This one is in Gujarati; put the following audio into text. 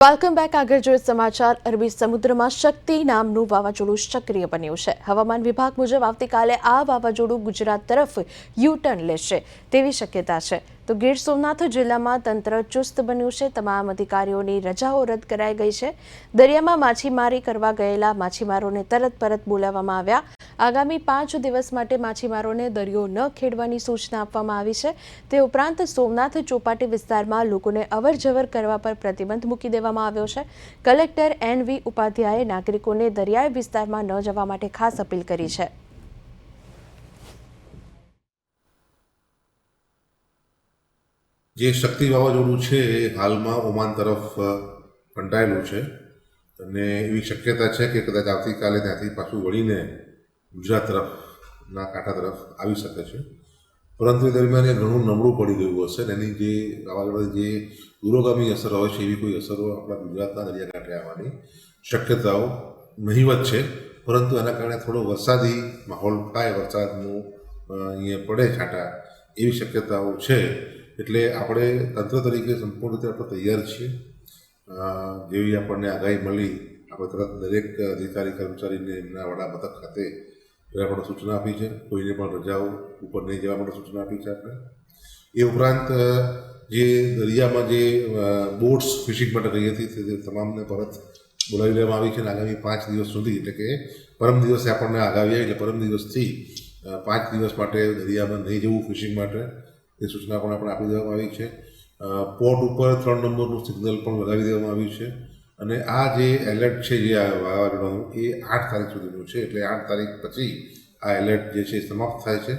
વેલકમ બેક, આગળ જોઈએ સમાચાર. અરબી સમુદ્રમાં શક્તિ નામનું વાવાઝોડું સક્રિય બન્યું છે. હવામાન વિભાગ મુજબ આવતીકાલે આ વાવાઝોડું ગુજરાત તરફ યુ ટર્ન લેશે તેવી શક્યતા છે. તો ગીર સોમનાથ જિલ્લામાં તંત્ર ચુસ્ત બન્યું છે. તમામ અધિકારીઓની રજાઓ રદ કરાઈ ગઈ છે. દરિયામાં માછીમારી કરવા ગયેલા માછીમારોને તરત પરત બોલાવવામાં આવ્યા. આગામી પાંચ દિવસ માટે માછીમારોને દરિયો ન ખેડવાની સૂચના આપવામાં આવી છે. તે ઉપરાંત સોમનાથ ચોપાટી વિસ્તારમાં લોકોને અવર જવર કરવા પર પ્રતિબંધ મૂકી દેવામાં આવ્યો છે. કલેક્ટર એન વી ઉપાધ્યાયે નાગરિકોને દરિયાઈ વિસ્તારમાં ન જવા માટે ખાસ અપીલ કરી છે. જે શક્તિ વાવાઝોડું છે એ હાલમાં ઓમાન તરફ કંટાયેલું છે. અને એવી શક્યતા છે કે કદાચ આવતીકાલે ત્યાંથી પાછું વળીને ગુજરાત તરફના કાંઠા તરફ આવી શકે છે. પરંતુ એ દરમિયાન એ ઘણું નબળું પડી ગયું હશે અને એની જે વાવાઝોડાની જે દૂરોગામી અસર હોય છે એવી કોઈ અસરો આપણા ગુજરાતના દરિયાકાંઠે આવવાની શક્યતાઓ નહીવત છે. પરંતુ એના કારણે થોડો વરસાદી માહોલ થાય, વરસાદનું અહીંયા પડે છાંટા એવી શક્યતાઓ છે. એટલે આપણે તંત્ર તરીકે સંપૂર્ણ રીતે આપણે તૈયાર છીએ. જેવી આપણને આગાહી મળી, આપણે તરત દરેક અધિકારી, કર્મચારીને એમના વડા મથક ખાતે આપણે સૂચના આપી છે. કોઈને પણ રજાઓ ઉપર નહીં જવા માટે સૂચના આપી છે આપણે. એ ઉપરાંત જે દરિયામાં જે બોટ્સ ફિશિંગ માટે રહી હતી, તે તમામને પરત બોલાવી લેવામાં આવી છે અને આગામી પાંચ દિવસ સુધી, એટલે કે પરમ દિવસે આપણને આવી, એટલે પરમ દિવસથી પાંચ દિવસ માટે દરિયામાં નહીં જવું ફિશિંગ માટે. એ સૂચના પણ આપણે આપી દેવામાં આવી છે. પોર્ટ ઉપર ત્રણ નંબરનું સિગ્નલ પણ લગાવી દેવામાં આવ્યું છે અને આ જે એલર્ટ છે જે વાવાઝોડાનું એ આઠ તારીખ સુધીનું છે. એટલે આઠ તારીખ પછી આ એલર્ટ જે છે સમાપ્ત થાય છે.